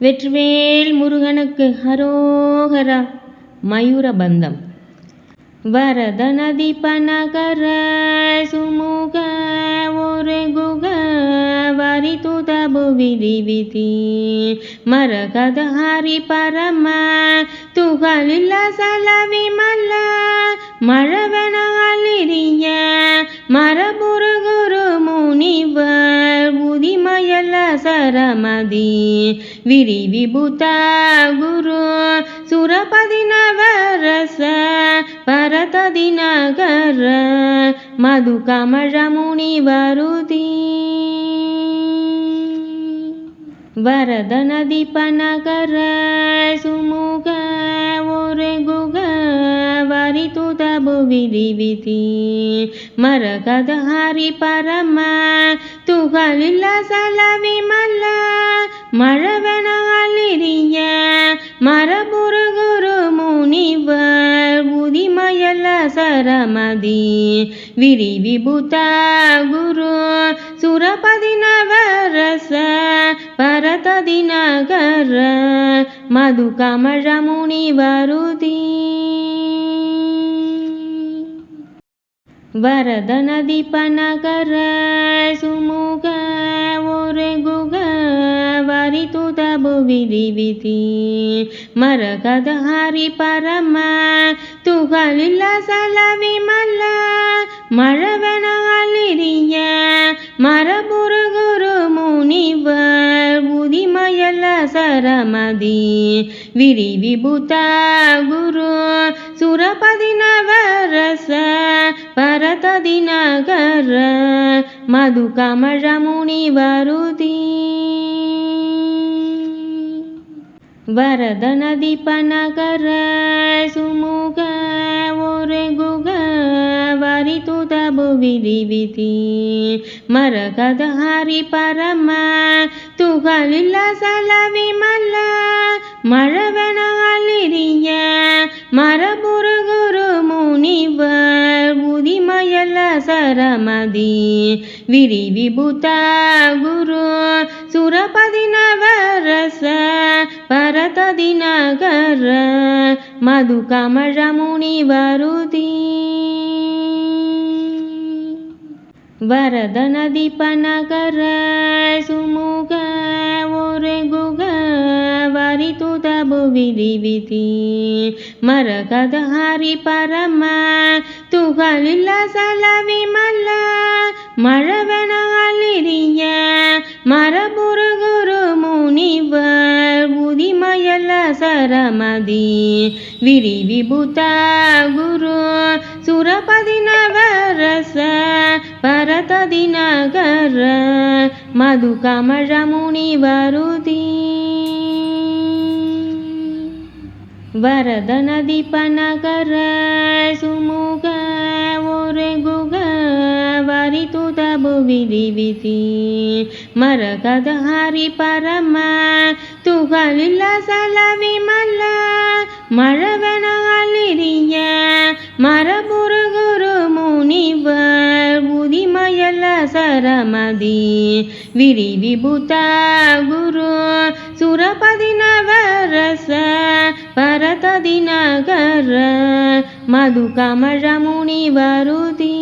வெற்றிவேல் முருகனுக்கு ஹரோஹரா மயூரபந்தம் வரத நதி பனகர சுமுக ஒரு குக வரி துதபு விதி விதி. மரகத ஹரி பரம துகளில் சல விமல மழவன அலிரிய ವಿರಿ ವಿಭೂತ ಗುರು ಸುರಪದಿನ ವರಸ ಪರತ ದಿನಗರ ಮಧು ಕಮಳ ಮುನಿ ವರುದಿ ವರದ ನದಿಪನಗರ ಸುಮುಗ ಒರೆಗುಗ ವರಿತುತ ಬುಗಿರಿವಿತಿ ಮರಕದ ಹರಿ ಪರಮ ತುಗಲಿಲ್ಲ ಸಲ ವಿಮಲ ಮರವ அலிரிய மரபுரு குரு முனிவர் உதிமயல சரமதி. விரி விபுத குரு சுரபதி நவரச பரததி நகர மது கமழ முனி வருதி துதபு விதி விதி மரகத ஹரி பரம துகளில்ல சல விமல மழவன அலிரிய மரபுரு குரு முனிவர் உதிமயல சரமதி விரி விபுத குரு சுரபதி நவரச பரததி நகர ವರದನದಿಪನಗರ ಸುಮುಗ ಒರೆಗುಗ ವರಿತುತ ಭುವಿರಿವಿತಿ ಮರಕದ ಹರಿ ಪರಮ ತುಗಳಿಲ್ಲ ಸಲ ವಿಮಲ ಮರವನ ಅಲಿರಿಯ ಮರಪುರ ಗುರು முனிவர் உதிமயல சரமதி விரி விபுத குரு சுரபதி நவரச பரததி நகர மது கமழ ವಿಧಿ ವಿಧಿ ಮರಗದ ಹರಿ ಪರಮ ತುಗಲಿಲ್ಲ ಸಲ ವಿಮಲ மழவன அலிரிய மரபுர குரு முனிவர் புதிமயல சரமதி. விரி விபுத குரு சுரபதி நவரச பரததி நகர மது கமழ முனி வருதி ವರದನದಿಪನಗರ ಸುಮುಗ ಒರೆಗುಗ ವರಿತುತ ಭುವಿದಿವಿತಿ ಮರಗದ ಹರಿ ಪರಮ ತುಗಳಿಲ್ಲ ಸಲ ವಿಮಲ ಮರವನ ಅಲಿರಿಯ ಮರ சரமதி விரி விபுத குரு சுரபதி நவரச பரததி நகர மது கமழ முனி வருதி